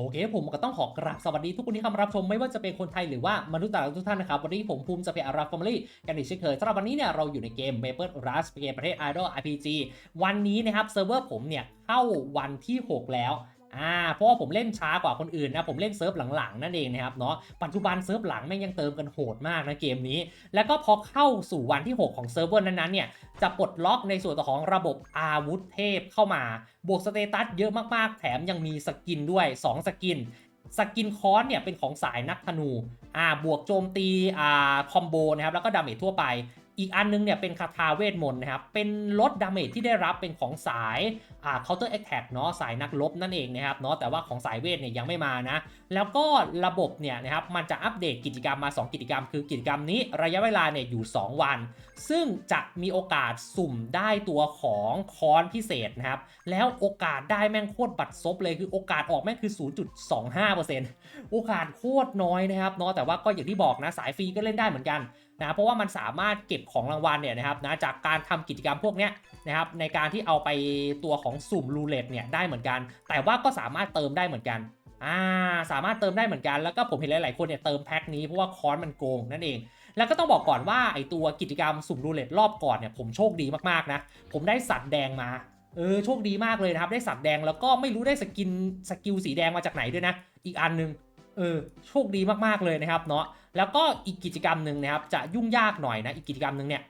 โอเคผมก็ต้องขอกราบสวัสดีทุกคนที่เข้ามารับชมไม่ว่าจะเป็นคนไทยหรือว่ามนุษย์ต่างดาวทุกท่านนะครับ วันนี้ผมภูมิจะเป็นอาราฟอร์มลี่กันอีกเช่นเคยสำหรับวันนี้เนี่ยเราอยู่ในเกม Maple Rush เกมประเทศ Idol RPG วันนี้นะครับเซิร์ฟเวอร์ผมเนี่ยเข้าวันที่ 6 แล้ว อ่าเพราะว่าผมเล่นช้ากว่าคนอื่นนะผมเล่นเซิร์ฟหลังๆนั่นเองนะครับเนาะปัจจุบันเซิร์ฟหลังแม่งยังเติมกันโหดมากนะเกมนี้ แล้วก็พอเข้าสู่วันที่ 6 ของเซิร์ฟเวอร์นั้นๆเนี่ยจะปลดล็อกในส่วนของระบบอาวุธเทพเข้ามาบวกสเตตัสเยอะมากๆ แถมยังมีสกินด้วย 2 สกินสกินคอร์สเนี่ยเป็นของสายนักธนูอ่าบวกโจมตีอ่าคอมโบนะครับแล้วก็ดาเมจทั่วไป อีกอันนึงเนี่ยเป็นคาถาเวทมนต์นะครับเป็นลดดาเมจที่ได้รับเป็นของสาย counter attack เนาะสายนักรบนั่นเองนะครับเนาะแต่ว่าของสายเวทเนี่ยยังไม่มานะ แล้วก็ระบบเนี่ยนะครับมันจะอัปเดตกิจกรรมมา 2 กิจกรรม คือกิจกรรมนี้ระยะเวลาเนี่ยอยู่ 2 วัน ซึ่งจะมีโอกาสสุ่มได้ตัวของคอนพิเศษนะครับแล้วโอกาสได้แม่งโคตรบัดซบเลยคือโอกาสออกแม่งคือ 0.25%โอกาสโคตรน้อยนะครับเนาะแต่ว่าก็อย่างที่บอกนะสายฟรีก็เล่นได้เหมือนกันนะเพราะว่ามันสามารถเก็บของรางวัลเนี่ยนะครับนะจากการทำกิจกรรมพวกเนี้ยนะครับในการที่เอาไปตัวของสุ่มรูเล็ตเนี่ยได้เหมือนกัน แต่ว่าก็สามารถเติมได้เหมือนกันอ่าสามารถเติมได้เหมือนกันแล้วก็ผมเห็นหลาย ๆ คนเนี่ยเติมแพ็คนี้เพราะว่าคอนมันโกงนั่นเอง แล้วก็ต้องบอกก่อนว่าไอตัวกิจกรรมสุ่มรูเล็ตรอบก่อนเนี่ยผมโชคดีมาก ๆ นะ ผมได้สัตว์แดงมาเออโชคดีมากเลยนะครับ ได้สัตว์แดงแล้วก็ไม่รู้ได้สกินสกิลสีแดงมาจากไหนด้วยนะ อีกอันหนึงเออโชคดีมากๆเลยนะครับเนาะแล้วก็อีกกิจกรรมหนึ่งนะครับจะยุ่งยากหน่อยนะอีกกิจกรรมหนึ่งเนี่ย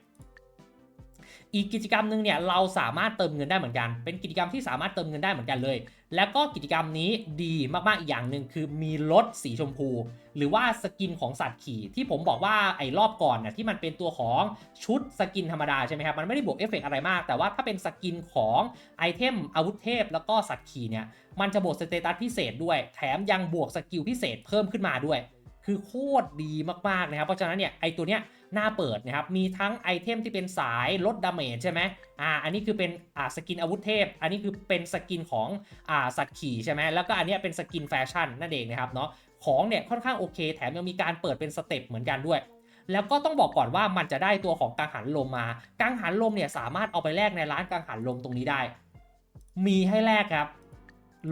อีกกิจกรรมหนึ่งเนี่ยเราสามารถเติมเงินได้เหมือนกัน เป็นกิจกรรมที่สามารถเติมเงินได้เหมือนกันเลย แล้วก็กิจกรรมนี้ดีมากๆอีกอย่างหนึ่งคือมีรถสีชมพู หรือว่าสกินของสัตว์ขี่ ที่ผมบอกว่าไอ้รอบก่อนน่ะที่มันเป็นตัวของชุดสกินธรรมดาใช่ไหมครับมันไม่ได้บวกเอฟเฟกต์อะไรมาก แต่ว่าถ้าเป็นสกินของไอเทมอาวุธเทพ แล้วก็สัตว์ขี่เนี่ยมันจะบวกสเตตัสพิเศษด้วย แถมยังบวกสกิลพิเศษเพิ่มขึ้นมาด้วย คือโคตรดีมากๆนะครับเพราะฉะนั้นเนี่ยไอตัวเนี้ย หน่าเปิดนะครับ มีทั้งไอเทมที่เป็นสายลดดาเมจใช่ไหมอ่า อันนี้คือเป็นอ่าสกินอาวุธเทพ อันนี้คือเป็นสกินของอ่าสัตว์ขี่ใช่ไหมแล้วก็อันนี้เป็นสกินแฟชั่นนั่นเองนะครับเนาะ ของเนี่ยค่อนข้างโอเค แถมยังมีการเปิดเป็นสเต็ปเหมือนกันด้วยแล้วก็ต้องบอกก่อนว่ามันจะได้ตัวของกังหันลมมา กังหันลมเนี่ยสามารถเอาไปแลกในร้านกังหันลมตรงนี้ได้ มีให้แลกครับ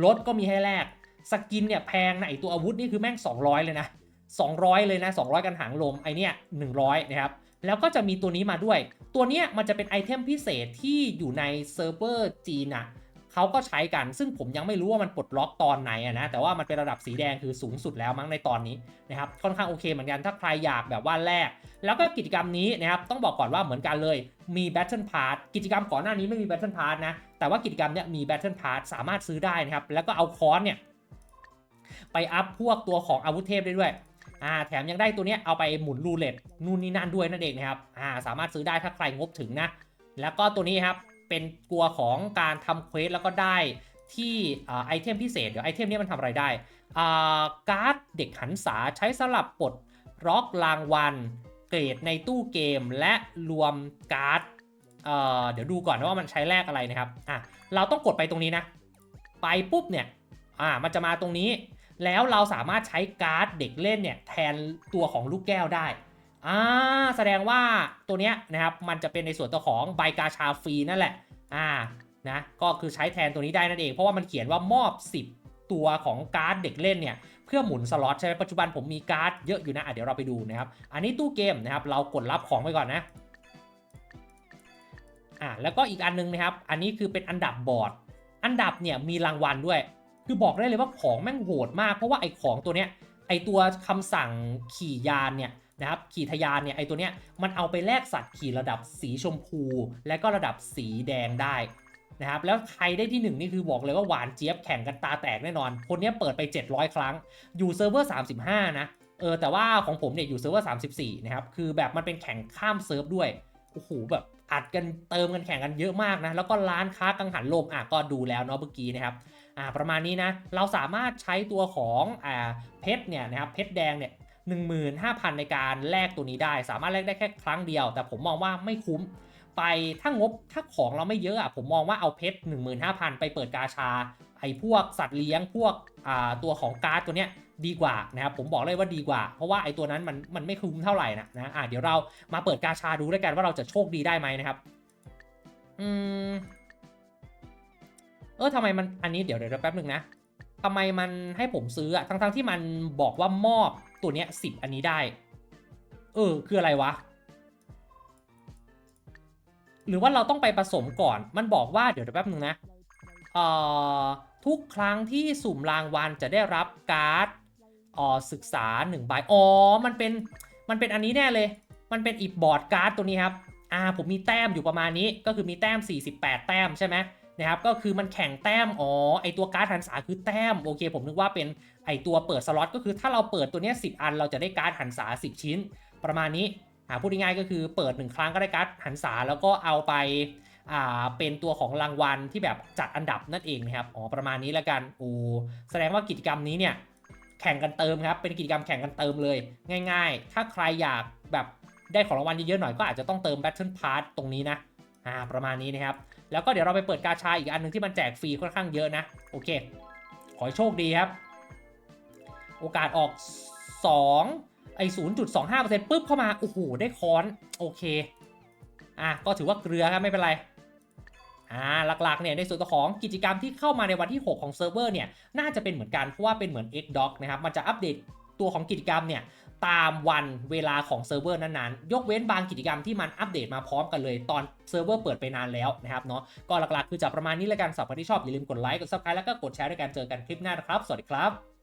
รถก็มีให้แลก สกินเนี่ยแพงนะไอตัวอาวุธนี่คือแม่ง 200 เลยนะ 200 เลยนะ 200 กันหางลมไอเนี่ย100 นะครับ แล้วก็จะมีตัวนี้มาด้วย ตัวเนี้ยมันจะเป็นไอเทมพิเศษที่อยู่ในเซิร์ฟเวอร์จีนอะเขาก็ใช้กัน ซึ่งผมยังไม่รู้ว่ามันปลดล็อกตอนไหนอะนะ แต่ว่ามันเป็นระดับสีแดงคือสูงสุดแล้วมั้งในตอนนี้นะครับ ค่อนข้างโอเคเหมือนกัน ถ้าใครอยากแบบว่าแลก แล้วก็กิจกรรมนี้นะครับ ต้องบอกก่อนว่าเหมือนกันเลย มี Battle Pass กิจกรรมก่อนหน้านี้ไม่มี Battle Pass นะ แต่ว่ากิจกรรมเนี้ยมี Battle Pass สามารถซื้อได้นะครับ แล้วก็เอาคอนเนี่ยไปอัพพวกตัวของอาวุธเทพได้ด้วย อ่าแถมยังได้ตัวนี้เอาไปหมุนรูเล็ตนู่นนี่นั่นด้วยนั่นเองนะครับอ่าสามารถซื้อได้ถ้าใครงบถึงนะ แล้วก็ตัวนี้ครับเป็นตัวของการทำเควสแล้วก็ได้ที่อ่าไอเทมพิเศษเดี๋ยวไอเทมนี้มันทำอะไรได้อ่าการ์ดเด็กหันษาใช้สลับปลดล็อกรางวัลเกรดในตู้เกมและรวมการ์ดเอ่อเดี๋ยวดูก่อนว่ามันใช้แลกอะไรนะครับอะเราต้องกดไปตรงนี้นะ ไปปุ๊บเนี่ยอ่ามันจะมาตรงนี้ แล้วเราสามารถใช้การ์ดเด็กเล่นเนี่ยแทนตัวของลูกแก้วได้อ่าแสดงว่าตัวเนี้ยนะครับมันจะเป็นในส่วนตัวของใบกาชาฟรีนั่นแหละอ่านะก็คือใช้แทนตัวนี้ได้นั่นเอง เพราะว่ามันเขียนว่ามอบ 10 ตัวของการ์ดเด็กเล่นเนี่ยเพื่อหมุนสล็อตใช่ไหมปัจจุบันผมมีการ์ดเยอะอยู่นะะเดี๋ยวเราไปดูนะครับ อันนี้ตู้เกมนะครับเรากดรับของไปก่อนนะอ่าแล้วก็อีกอันนึงนะครับ อันนี้คือเป็นอันดับบอร์ด อันดับเนี่ยมีรางวัลด้วย คือบอกได้เลยว่าของแม่งโหดมาก เพราะว่าไอ้ของตัวเนี้ยไอ้ตัวคำสั่งขี่ยานเนี่ยนะครับขี่ทะยานเนี่ยไอ้ตัวเนี้ยมันเอาไปแลกสัตว์ขี่ระดับสีชมพู และก็ระดับสีแดงได้นะครับแล้วใครได้ที่หนึ่งนี่คือบอกเลยว่าหวานเจี๊ยบแข่งกันตาแตกแน่นอน คนนี้เปิดไป 700 ครั้ง อยู่เซิร์ฟเวอร์ 35 นะเออแต่ว่าของผมเนี่ยอยู่เซิร์ฟเวอร์ 34 นะครับ คือแบบมันเป็นแข่งข้ามเซิร์ฟด้วยโอ้โหแบบอัดกันเติมกันแข่งกันเยอะมากนะ แล้วก็ร้านค้ากังหันลมอะก็ดูแล้วเนาะเมื่อกี้นะครับ อ่าประมาณนี้นะเราสามารถใช้ตัวของอ่าเพชรเนี่ยนะครับเพชรแดงเนี่ย15,000 ในการแลกตัวนี้ได้ สามารถแลกได้แค่ครั้งเดียว แต่ผมมองว่าไม่คุ้มไปถ้างบถ้าของเราไม่เยอะอะผมมองว่าเอาเพชร15,000 ไปเปิดกาชา ไอ้พวกสัตว์เลี้ยงพวกอ่าตัวของการ์ดตัวเนี้ยดีกว่านะครับผมบอกเลยว่าดีกว่า เพราะว่าไอ้ตัวนั้นมันมันไม่คุ้มเท่าไหร่นะนะอ่าเดี๋ยวเรามาเปิดกาชาดูด้วยกันว่าเราจะโชคดีได้ไหมนะครับ อืม เออทำไมมันอันนี้เดี๋ยวเดี๋ยวแป๊บหนึ่งนะทำไมมันให้ผมซื้ออะทั้งๆที่มันบอกว่ามอบตัวเนี้ยสิบอันนี้ได้ เออ คืออะไรวะ หรือว่าเราต้องไปผสมก่อน มันบอกว่าเดี๋ยวแป๊บนึงนะเอ่อทุกครั้งที่สุ่มรางวัลจะได้รับการ์ดอ่อศึกษา1ใบอ๋อมันเป็นมันเป็นอันนี้แน่เลย มันเป็นอีบอร์ดการ์ดตัวนี้ครับอ่าผมมีแต้มอยู่ประมาณนี้ก็คือมีแต้ม 48 แต้มใช่ไหม นะครับก็คือมันแข่งแต้มอ๋อไอตัวการ์ดหันษาคือแต้มโอเค ผมนึกว่าเป็นไอตัวเปิดสล็อตก็คือถ้าเราเปิดตัวเนี้ย10อันเราจะได้การ์ดหันษา 10 ชิ้น ประมาณนี้อ่าพูดง่ายๆก็คือเปิด 1 ครั้งก็ได้การ์ดหันษาแล้วก็เอาไปอ่าเป็นตัวของรางวัลที่แบบจัดอันดับนั่นเองนะครับอ๋อประมาณนี้แล้วกันโอ้แสดงว่ากิจกรรมนี้เนี่ยแข่งกันเติมครับเป็นกิจกรรมแข่งกันเติมเลย ง่าย ๆ ถ้าใครอยากแบบได้ของรางวัลเยอะๆหน่อยก็อาจจะต้องเติม Battle Pass ตรงนี้นะ อ่าประมาณนี้นะครับ แล้วก็เดี๋ยวเราไปเปิดกาชาอีกอันหนึงที่มันแจกฟรีค่อนข้างเยอะนะ โอเค ขอโชคดีครับ โอกาสออก 2 ไอ้0.25%ปุ๊บเข้ามา โอ้โห ได้ค้อน โอเค อะ ก็ถือว่าเกลือครับ ไม่เป็นไรอ่าหลักๆเนี่ยในส่วนของกิจกรรมที่เข้ามาในวันที่ 6 ของเซิร์ฟเวอร์เนี่ยน่าจะเป็นเหมือนกันเพราะว่าเป็นเหมือน Xdoc นะครับมันจะอัปเดตตัวของกิจกรรมเนี่ย ตามวันเวลาของเซิร์ฟเวอร์นั้นๆ ยกเว้นบางกิจกรรมที่มันอัปเดตมาพร้อมกันเลย ตอนเซิร์ฟเวอร์เปิดไปนานแล้วนะครับเนาะก็หลักๆคือจะประมาณนี้แล้วกันสำหรับครที่ชอบอย่าลืมกดไลค์กดซับสไครต์แล้วก็กดแชร์ด้วยกันเจอกันคลิปหน้านะครับ สวัสดีครับ